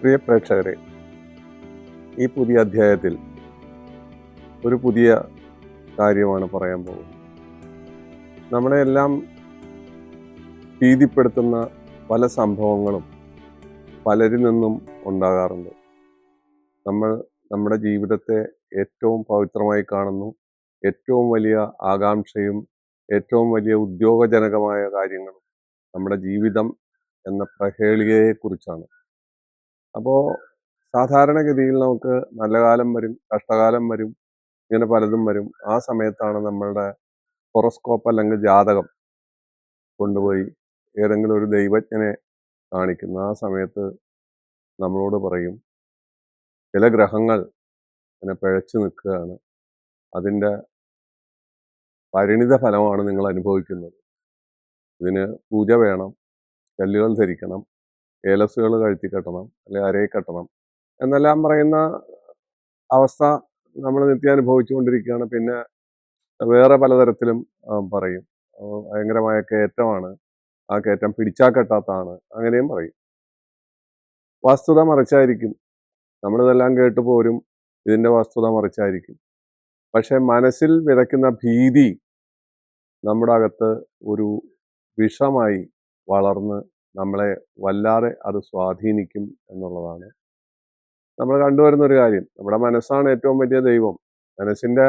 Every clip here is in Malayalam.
പ്രിയ പ്രേക്ഷകരെ ഈ പുതിയ അധ്യായത്തിൽ ഒരു പുതിയ കാര്യമാണ് പറയാൻ പോകുന്നത്. നമ്മളെല്ലാം ഭീതിപ്പെടുത്തുന്ന പല സംഭവങ്ങളും പലരിൽ നിന്നും ഉണ്ടാകാറുണ്ട്. നമ്മൾ നമ്മുടെ ജീവിതത്തെ ഏറ്റവും പവിത്രമായി കാണുന്നു. ഏറ്റവും വലിയ ആകാംക്ഷയും ഏറ്റവും വലിയ ഉദ്യോഗജനകമായ കാര്യങ്ങളും നമ്മുടെ ജീവിതം എന്ന പ്രഹേളികയെക്കുറിച്ചാണ്. അപ്പോൾ സാധാരണഗതിയിൽ നമുക്ക് നല്ല കാലം വരും കഷ്ടകാലം വരും ഇങ്ങനെ പലതും വരും. ആ സമയത്താണ് നമ്മളുടെ ഹൊറോസ്കോപ്പ് അല്ലെങ്കിൽ ജാതകം കൊണ്ടുപോയി ഏതെങ്കിലും ഒരു ദൈവജ്ഞനെ കാണിക്കുന്ന. ആ സമയത്ത് നമ്മളോട് പറയും ചില ഗ്രഹങ്ങൾ ഇങ്ങനെ പിഴച്ചു നിൽക്കുകയാണ്. അതിന്റെ പരിണിത ഫലമാണ് നിങ്ങൾ അനുഭവിക്കുന്നത്. ഇതിന് പൂജ വേണം കല്ലുകൾ ധരിക്കണം ഏലസുകൾ കഴുത്തി കെട്ടണം അല്ലെ അരയിൽ കെട്ടണം എന്നെല്ലാം പറയുന്ന അവസ്ഥ നമ്മൾ നിത്യാനുഭവിച്ചുകൊണ്ടിരിക്കുകയാണ്. പിന്നെ വേറെ പലതരത്തിലും പറയും. ഭയങ്കരമായ കയറ്റമാണ്. ആ കയറ്റം പിടിച്ചാൽ കെട്ടാത്തതാണ് അങ്ങനെയും പറയും. വസ്തുത മറിച്ചായിരിക്കും. നമ്മളിതെല്ലാം കേട്ട് പോരും. ഇതിന്റെ വസ്തുത മറിച്ചായിരിക്കും. പക്ഷെ മനസ്സിൽ വിതയ്ക്കുന്ന ഭീതി നമ്മുടെ അകത്ത് ഒരു വിഷമായി വളർന്ന് നമ്മളെ വല്ലാതെ അത് സ്വാധീനിക്കും എന്നുള്ളതാണ്. നമ്മൾ കണ്ടുവരുന്ന ഒരു കാര്യം. നമ്മുടെ മനസ്സാണ് ഏറ്റവും വലിയ ദൈവം. മനസ്സിന്റെ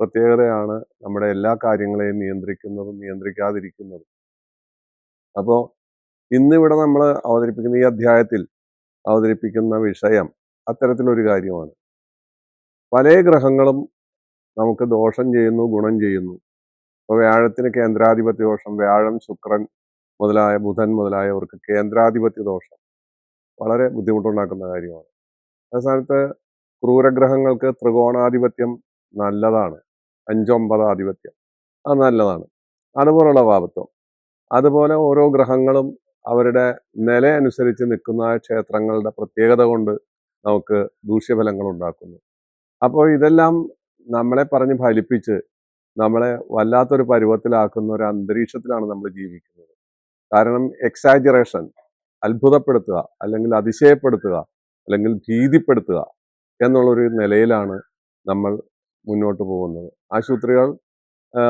പ്രത്യേകതയാണ് നമ്മുടെ എല്ലാ കാര്യങ്ങളെയും നിയന്ത്രിക്കുന്നതും നിയന്ത്രിക്കാതിരിക്കുന്നതും. അപ്പോൾ ഇന്നിവിടെ നമ്മൾ അവതരിപ്പിക്കുന്ന ഈ അധ്യായത്തിൽ അവതരിപ്പിക്കുന്ന വിഷയം അത്തരത്തിലൊരു കാര്യമാണ്. പല ഗ്രഹങ്ങളും നമുക്ക് ദോഷം ചെയ്യുന്നു ഗുണം ചെയ്യുന്നു. ഇപ്പോൾ വ്യാഴത്തിന് കേന്ദ്രാധിപത്യ ദോഷം വ്യാഴം ശുക്രൻ മുതലായ ബുധൻ മുതലായവർക്ക് കേന്ദ്രാധിപത്യ ദോഷം വളരെ ബുദ്ധിമുട്ടുണ്ടാക്കുന്ന കാര്യമാണ്. അവസാനത്ത് ക്രൂരഗ്രഹങ്ങൾക്ക് ത്രികോണാധിപത്യം നല്ലതാണ്. അഞ്ചൊമ്പത് ആധിപത്യം. അത് നല്ലതാണ്. അതുപോലുള്ള പാപത്വം അതുപോലെ ഓരോ ഗ്രഹങ്ങളും അവരുടെ നില അനുസരിച്ച് നിൽക്കുന്ന ക്ഷേത്രങ്ങളുടെ പ്രത്യേകത കൊണ്ട് നമുക്ക് ദൂഷ്യഫലങ്ങൾ ഉണ്ടാക്കുന്നു അപ്പോൾ ഇതെല്ലാം നമ്മളെ പറഞ്ഞ് ഫലിപ്പിച്ച് നമ്മളെ വല്ലാത്തൊരു പരുവത്തിലാക്കുന്ന ഒരു അന്തരീക്ഷത്തിലാണ് നമ്മൾ ജീവിക്കുന്നത്. കാരണം എക്സാജറേഷൻ അത്ഭുതപ്പെടുത്തുക അല്ലെങ്കിൽ അതിശയപ്പെടുത്തുക അല്ലെങ്കിൽ ഭീതിപ്പെടുത്തുക എന്നുള്ളൊരു നിലയിലാണ് നമ്മൾ മുന്നോട്ട് പോകുന്നത്. ആശുപത്രികൾ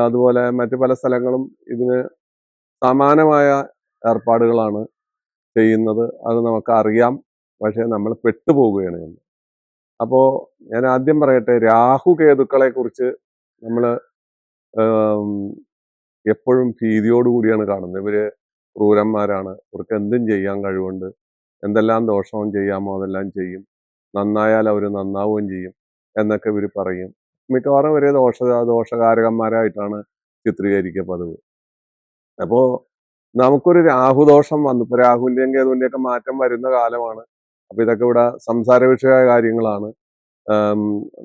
അതുപോലെ മറ്റ് പല സ്ഥലങ്ങളും ഇതിന് സമാനമായ ഏർപ്പാടുകളാണ് ചെയ്യുന്നത്. അത് നമുക്കറിയാം. പക്ഷേ നമ്മൾ പെട്ടുപോകുകയാണ് എന്ന് അപ്പോൾ ഞാൻ ആദ്യം പറയട്ടെ രാഹു കേതുക്കളെ കുറിച്ച് നമ്മൾ എപ്പോഴും ഭീതിയോടുകൂടിയാണ് കാണുന്നത്. ഇവർ ക്രൂരന്മാരാണ്. ഇവർക്ക് എന്തും ചെയ്യാൻ കഴിവുണ്ട്. എന്തെല്ലാം ദോഷവും ചെയ്യാമോ അതെല്ലാം ചെയ്യും. നന്നായാൽ അവർ നന്നാവുകയും ചെയ്യും എന്നൊക്കെ ഇവർ പറയും. മിക്കവാറും ഇവരെ ദോഷ ദോഷകാരകന്മാരായിട്ടാണ് ചിത്രീകരിക്കുക പതിവ് അപ്പോൾ നമുക്കൊരു രാഹുദോഷം വന്നു. ഇപ്പോൾ രാഹുവിന്റെയും കേതുവിന്റെയൊക്കെ മാറ്റം വരുന്ന കാലമാണ്. അപ്പോൾ ഇതൊക്കെ ഇവിടെ സംസാര വിഷയമായ കാര്യങ്ങളാണ്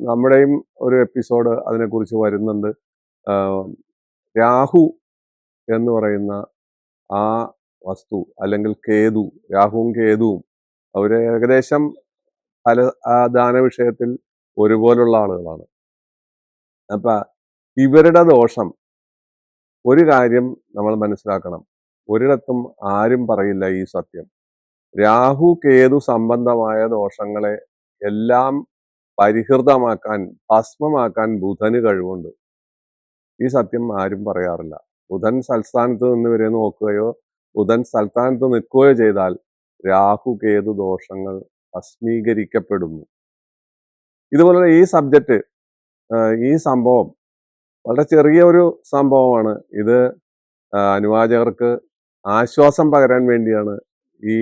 നമ്മുടെയും ഒരു എപ്പിസോഡ് അതിനെക്കുറിച്ച് വരുന്നുണ്ട്. രാഹു എന്ന് പറയുന്ന ആ വസ്തു അല്ലെങ്കിൽ കേതു രാഹുവും കേതുവും അവർ ഏകദേശം പല ആ ദാന വിഷയത്തിൽ ഒരുപോലുള്ള ആളുകളാണ്. അപ്പൊ ഇവരുടെ ദോഷം ഒരു കാര്യം നമ്മൾ മനസ്സിലാക്കണം. ഒരിടത്തും ആരും പറയില്ല ഈ സത്യം. രാഹു കേതു സംബന്ധമായ ദോഷങ്ങളെ എല്ലാം പരിഹൃതമാക്കാൻ ഭസ്മമാക്കാൻ ബുധന് കഴിവുണ്ട്. ഈ സത്യം ആരും പറയാറില്ല. ബുധൻ സൽസ്ഥാനത്ത് നിന്ന് ഇവരെ നോക്കുകയോ ബുധൻ സൽസ്ഥാനത്ത് നിൽക്കുകയോ ചെയ്താൽ രാഹു കേതു ദോഷങ്ങൾ ഭസ്മീകരിക്കപ്പെടുന്നു ഇതുപോലെ ഈ സബ്ജക്റ്റ് ഈ സംഭവം വളരെ ചെറിയ ഒരു സംഭവമാണ്. ഇത് അനുവാചകർക്ക് ആശ്വാസം പകരാൻ വേണ്ടിയാണ് ഈ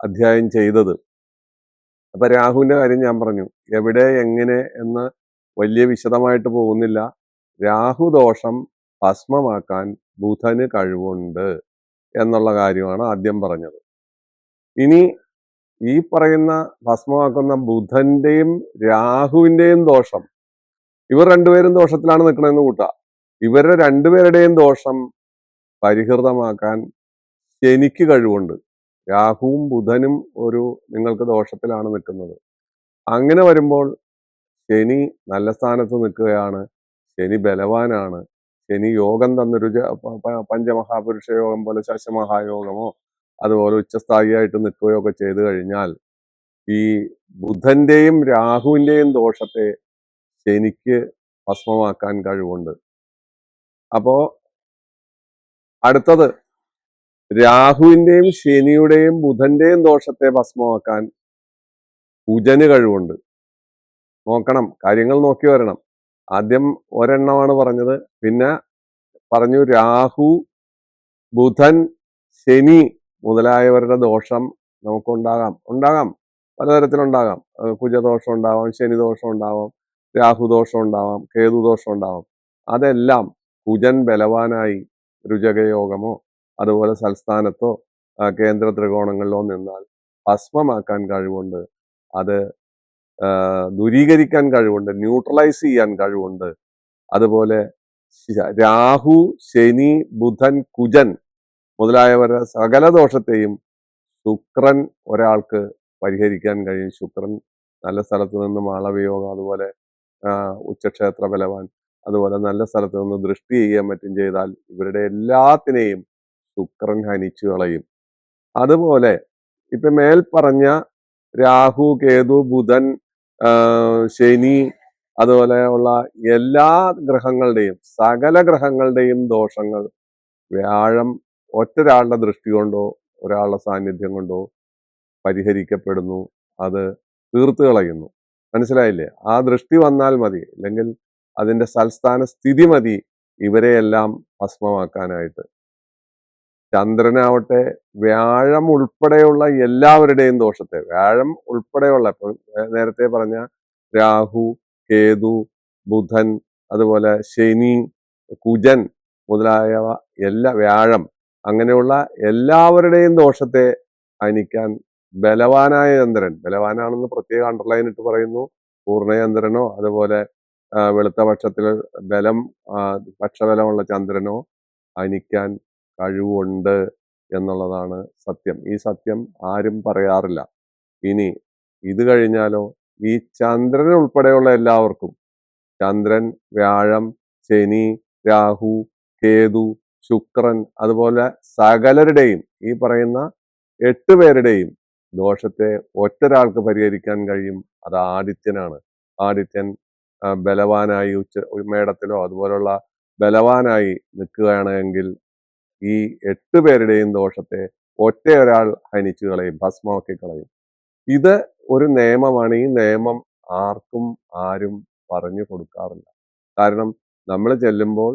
അധ്യായം ചെയ്തത്. അപ്പം രാഹുവിന്റെ കാര്യം ഞാൻ പറഞ്ഞു. എവിടെ എങ്ങനെ എന്ന് വലിയ വിശദമായിട്ട് പോകുന്നില്ല. രാഹു ദോഷം ഭസ്മമാക്കാൻ ബുധന് കഴിവുണ്ട് എന്നുള്ള കാര്യമാണ് ആദ്യം പറഞ്ഞത്. ഇനി ഈ പറയുന്ന ഭസ്മമാക്കുന്ന ബുധന്റെയും രാഹുവിന്റെയും ദോഷം ഇവർ രണ്ടുപേരും ദോഷത്തിലാണ് നിൽക്കണമെന്ന് കൂട്ടുക ഇവരുടെ രണ്ടുപേരുടെയും ദോഷം പരിഹൃതമാക്കാൻ ശനിക്ക് കഴിവുണ്ട്. രാഹുവും ബുധനും ഒരു നിങ്ങൾക്ക് ദോഷത്തിലാണ് നിൽക്കുന്നത്. അങ്ങനെ വരുമ്പോൾ ശനി നല്ല സ്ഥാനത്ത് നിൽക്കുകയാണ്. ശനി ബലവാനാണ്. ശനി യോഗം തന്നൊരു പഞ്ചമഹാപുരുഷ യോഗം പോലെ ശശമഹായോഗമോ അതുപോലെ ഉച്ചസ്ഥായിയായിട്ട് നിൽക്കുകയോ ഒക്കെ ചെയ്തു കഴിഞ്ഞാൽ ഈ ബുധന്റെയും രാഹുവിന്റെയും ദോഷത്തെ ശനിക്ക് ഭസ്മമാക്കാൻ കഴിവുണ്ട്. അപ്പോ അടുത്തത് രാഹുവിന്റെയും ശനിയുടെയും ബുധന്റെയും ദോഷത്തെ ഭസ്മമാക്കാൻ കുജന് കഴിവുണ്ട്. നോക്കണം കാര്യങ്ങൾ നോക്കി വരണം. ആദ്യം ഒരെണ്ണമാണ് പറഞ്ഞത്. പിന്നെ പറഞ്ഞു രാഹു ബുധൻ ശനി മുതലായവരുടെ ദോഷം നമുക്കുണ്ടാകാം. ഉണ്ടാകാം. പലതരത്തിലുണ്ടാകാം. കുജദോഷം ഉണ്ടാവാം ശനിദോഷം ഉണ്ടാവാം രാഹുദോഷം ഉണ്ടാവാം കേതുദോഷം ഉണ്ടാവാം. അതെല്ലാം കുജൻ ബലവാനായി രുചകയോഗമോ അതുപോലെ സംസ്ഥാനത്തോ കേന്ദ്ര ത്രികോണങ്ങളിലോ നിന്നാൽ ഭസ്മമാക്കാൻ കഴിവുണ്ട്. അത് ദൂരീകരിക്കാൻ കഴിവുണ്ട് ന്യൂട്രലൈസ് ചെയ്യാൻ കഴിവുണ്ട്. അതുപോലെ രാഹു ശനി ബുധൻ കുജൻ മുതലായവരെ സകല ദോഷത്തെയും ശുക്രൻ ഒരാൾക്ക് പരിഹരിക്കാൻ കഴിയും. ശുക്രൻ നല്ല സ്ഥലത്ത് നിന്ന് മാളവിയോഗം അതുപോലെ ഉച്ചക്ഷേത്ര ബലവാൻ അതുപോലെ നല്ല സ്ഥലത്ത് നിന്ന് ദൃഷ്ടി ചെയ്യാൻ പറ്റും ചെയ്താൽ ഇവരുടെ എല്ലാത്തിനെയും ശുക്രൻ ഹനിച്ചു കളയും. അതുപോലെ ഇപ്പം മേൽ പറഞ്ഞ രാഹു കേതു ബുധൻ ശനി അതുപോലെ ഉള്ള എല്ലാ ഗ്രഹങ്ങളുടെയും സകല ഗ്രഹങ്ങളുടെയും ദോഷങ്ങൾ വ്യാഴം ഒറ്റൊരാളുടെ ദൃഷ്ടി കൊണ്ടോ ഒരാളുടെ സാന്നിധ്യം കൊണ്ടോ പരിഹരിക്കപ്പെടുന്നു. അത് തീർത്തു കളയുന്നു. മനസ്സിലായില്ലേ? ആ ദൃഷ്ടി വന്നാൽ മതി. അല്ലെങ്കിൽ അതിന്റെ സൽസ്ഥാന സ്ഥിതി മതി ഇവരെയെല്ലാം ഭസ്മമാക്കാനായിട്ട്. ചന്ദ്രനാവട്ടെ വ്യാഴം ഉൾപ്പെടെയുള്ള എല്ലാവരുടെയും ദോഷത്തെ വ്യാഴം ഉൾപ്പെടെയുള്ള ഇപ്പൊ നേരത്തെ പറഞ്ഞ രാഹു കേതു ബുധൻ അതുപോലെ ശനി കുജൻ മുതലായവ എല്ലാ വ്യാഴം അങ്ങനെയുള്ള എല്ലാവരുടെയും ദോഷത്തെ അനിക്കാൻ ബലവാനായ ചന്ദ്രൻ ബലവാനാണെന്ന് പ്രത്യേക അണ്ടർലൈൻ ഇട്ട് പറയുന്നു പൂർണചന്ദ്രനോ അതുപോലെ വെളുത്ത പക്ഷത്തിൽ ബലം പക്ഷബലമുള്ള ചന്ദ്രനോ ഹനിക്കാൻ കഴിവുണ്ട് എന്നുള്ളതാണ് സത്യം. ഈ സത്യം ആരും പറയാറില്ല. ഇനി ഇത് കഴിഞ്ഞാലോ? ഈ ചന്ദ്രൻ ഉൾപ്പെടെയുള്ള എല്ലാവർക്കും. ചന്ദ്രൻ വ്യാഴം ശനി രാഹു കേതു ശുക്രൻ അതുപോലെ സകലരുടെയും ഈ പറയുന്ന എട്ട് പേരുടെയും ദോഷത്തെ ഒറ്റൊരാൾക്ക് പരിഹരിക്കാൻ കഴിയും. അത് ആദിത്യനാണ്. ആദിത്യൻ ബലവാനായി ഉച്ച മേടത്തിലോ അതുപോലുള്ള ബലവാനായി നിൽക്കുകയാണ് എങ്കിൽ ഈ എട്ട് പേരുടെയും ദോഷത്തെ ഒറ്റ ഒരാൾ ഹനിച്ചു കളയും ഭസ്മമാക്കി കളയും. ഇത് ഒരു നിയമമാണ്. ഈ നിയമം ആർക്കും ആരും പറഞ്ഞു കൊടുക്കാറില്ല. കാരണം നമ്മൾ ചെല്ലുമ്പോൾ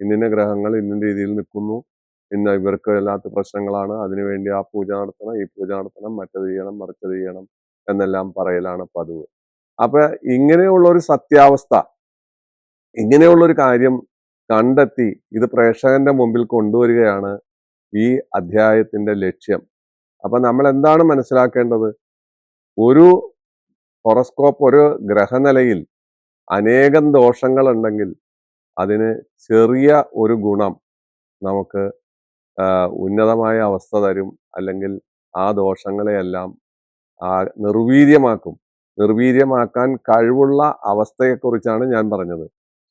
ഇന്നിന്ന ഗ്രഹങ്ങൾ ഇന്ന രീതിയിൽ നിൽക്കുന്നു. ഇന്ന് ഇവർക്ക് ഇല്ലാത്ത പ്രശ്നങ്ങളാണ്. അതിനുവേണ്ടി ആ പൂജ നടത്തണം ഈ പൂജ നടത്തണം മറ്റത് ചെയ്യണം മറിച്ചത് ചെയ്യണം എന്നെല്ലാം പറയലാണ് പതിവ്. അപ്പൊ ഇങ്ങനെയുള്ള ഒരു സത്യാവസ്ഥ ഇങ്ങനെയുള്ള ഒരു കാര്യം കണ്ടെത്തി ഇത് പ്രേക്ഷകന്റെ മുമ്പിൽ കൊണ്ടുവരികയാണ് ഈ അധ്യായത്തിന്റെ ലക്ഷ്യം. അപ്പൊ നമ്മൾ എന്താണ് മനസ്സിലാക്കേണ്ടത്? ഒരു ഹൊറസ്കോപ്പ് ഒരു ഗ്രഹനിലയിൽ അനേകം ദോഷങ്ങൾ ഉണ്ടെങ്കിൽ അതിന് ചെറിയ ഒരു ഗുണം നമുക്ക് ഉന്നതമായ അവസ്ഥ തരും. അല്ലെങ്കിൽ ആ ദോഷങ്ങളെയെല്ലാം ആ നിർവീര്യമാക്കും. നിർവീര്യമാക്കാൻ കഴിവുള്ള അവസ്ഥയെക്കുറിച്ചാണ് ഞാൻ പറഞ്ഞത്.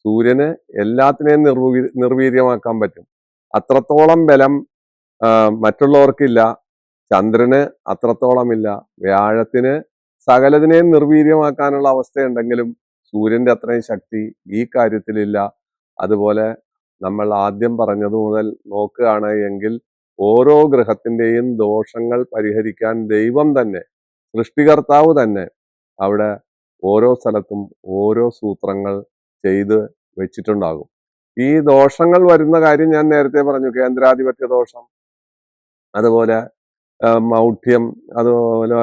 സൂര്യന് എല്ലാത്തിനെയും നിർവീ നിർവീര്യമാക്കാൻ പറ്റും. അത്രത്തോളം ബലം മറ്റുള്ളവർക്കില്ല. ചന്ദ്രന് അത്രത്തോളമില്ല. വ്യാഴത്തിന് സകലതിനെയും നിർവീര്യമാക്കാനുള്ള അവസ്ഥയുണ്ടെങ്കിലും സൂര്യന്റെ അത്രയും ശക്തി ഈ കാര്യത്തിലില്ല. അതുപോലെ നമ്മൾ ആദ്യം പറഞ്ഞത് മുതൽ നോക്കുകയാണ് എങ്കിൽ ഓരോ ഗ്രഹത്തിന്റെയും ദോഷങ്ങൾ പരിഹരിക്കാൻ ദൈവം തന്നെ സൃഷ്ടികർത്താവ് തന്നെ അവിടെ ഓരോ സ്ഥലത്തും ഓരോ സൂത്രങ്ങൾ ചെയ്ത് വെച്ചിട്ടുണ്ടാകും. ഈ ദോഷങ്ങൾ വരുന്ന കാര്യം ഞാൻ നേരത്തെ പറഞ്ഞു കേന്ദ്രാധിപത്യ ദോഷം അതുപോലെ മൗഢ്യം അതുപോലെ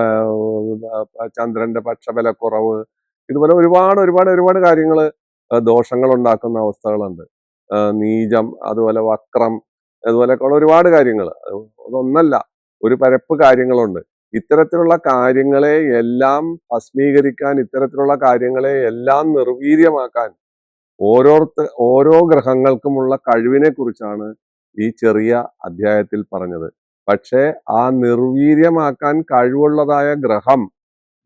ചന്ദ്രന്റെ പക്ഷബലക്കുറവ് ഇതുപോലെ ഒരുപാട് ഒരുപാട് ഒരുപാട് കാര്യങ്ങൾ ദോഷങ്ങൾ ഉണ്ടാക്കുന്ന അവസ്ഥകളുണ്ട്. നീചം അതുപോലെ വക്രം അതുപോലെയൊക്കെയുള്ള ഒരുപാട് കാര്യങ്ങൾ അതൊന്നല്ല ഒരു പരപ്പ് കാര്യങ്ങളുണ്ട്. ഇത്തരത്തിലുള്ള കാര്യങ്ങളെ എല്ലാം ഭസ്മീകരിക്കാൻ ഇത്തരത്തിലുള്ള കാര്യങ്ങളെ എല്ലാം നിർവീര്യമാക്കാൻ ഓരോരുത്ത ഓരോ ഗ്രഹങ്ങൾക്കുമുള്ള കഴിവിനെ കുറിച്ചാണ് ഈ ചെറിയ അധ്യായത്തിൽ പറഞ്ഞത്. പക്ഷേ ആ നിർവീര്യമാക്കാൻ കഴിവുള്ളതായ ഗ്രഹം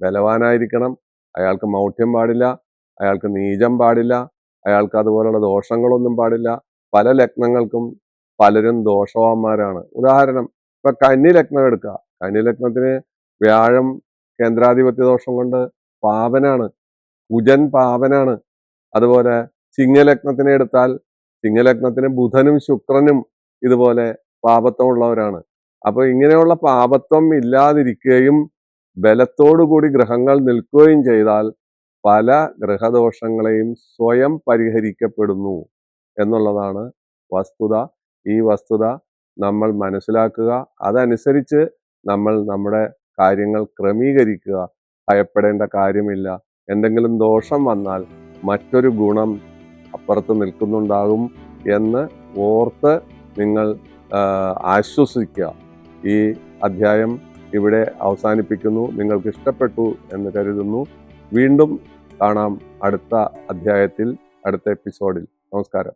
ബലവാനായിരിക്കണം. അയാൾക്ക് മൗഢ്യം പാടില്ല അയാൾക്ക് നീചം പാടില്ല അയാൾക്ക് അതുപോലുള്ള ദോഷങ്ങളൊന്നും പാടില്ല. പല ലഗ്നങ്ങൾക്കും പലരും ദോഷവാന്മാരാണ്. ഉദാഹരണം ഇപ്പൊ കന്നി ലഗ്നം എടുക്കുക. കന്നി ലഗ്നത്തിന് വ്യാഴം കേന്ദ്രാധിപത്യ ദോഷം കൊണ്ട് പാപനാണ് കുജൻ പാപനാണ് അതുപോലെ ചിങ്ങലഗ്നത്തിനെ എടുത്താൽ ചിങ്ങലഗ്നത്തിന് ബുധനും ശുക്രനും ഇതുപോലെ പാപത്വമുള്ളവരാണ്. അപ്പോൾ ഇങ്ങനെയുള്ള പാപത്വം ഇല്ലാതിരിക്കുകയും ബലത്തോടുകൂടി ഗ്രഹങ്ങൾ നിൽക്കുകയും ചെയ്താൽ പല ഗ്രഹദോഷങ്ങളെയും സ്വയം പരിഹരിക്കപ്പെടുന്നു എന്നുള്ളതാണ് വസ്തുത. ഈ വസ്തുത നമ്മൾ മനസ്സിലാക്കുക അതനുസരിച്ച് നമ്മൾ നമ്മുടെ കാര്യങ്ങൾ ക്രമീകരിക്കുക. ഭയപ്പെടേണ്ട കാര്യമില്ല. എന്തെങ്കിലും ദോഷം വന്നാൽ മറ്റൊരു ഗുണം അപ്പുറത്ത് നിൽക്കുന്നുണ്ടാകും എന്ന് ഓർത്ത് നിങ്ങൾ ആശ്വസിക്കുക. ഈ അധ്യായം ഇവിടെ അവസാനിപ്പിക്കുന്നു. നിങ്ങൾക്ക് ഇഷ്ടപ്പെട്ടു എന്ന് കരുതുന്നു. വീണ്ടും കാണാം അടുത്ത അധ്യായത്തിൽ അടുത്ത എപ്പിസോഡിൽ. നമസ്കാരം.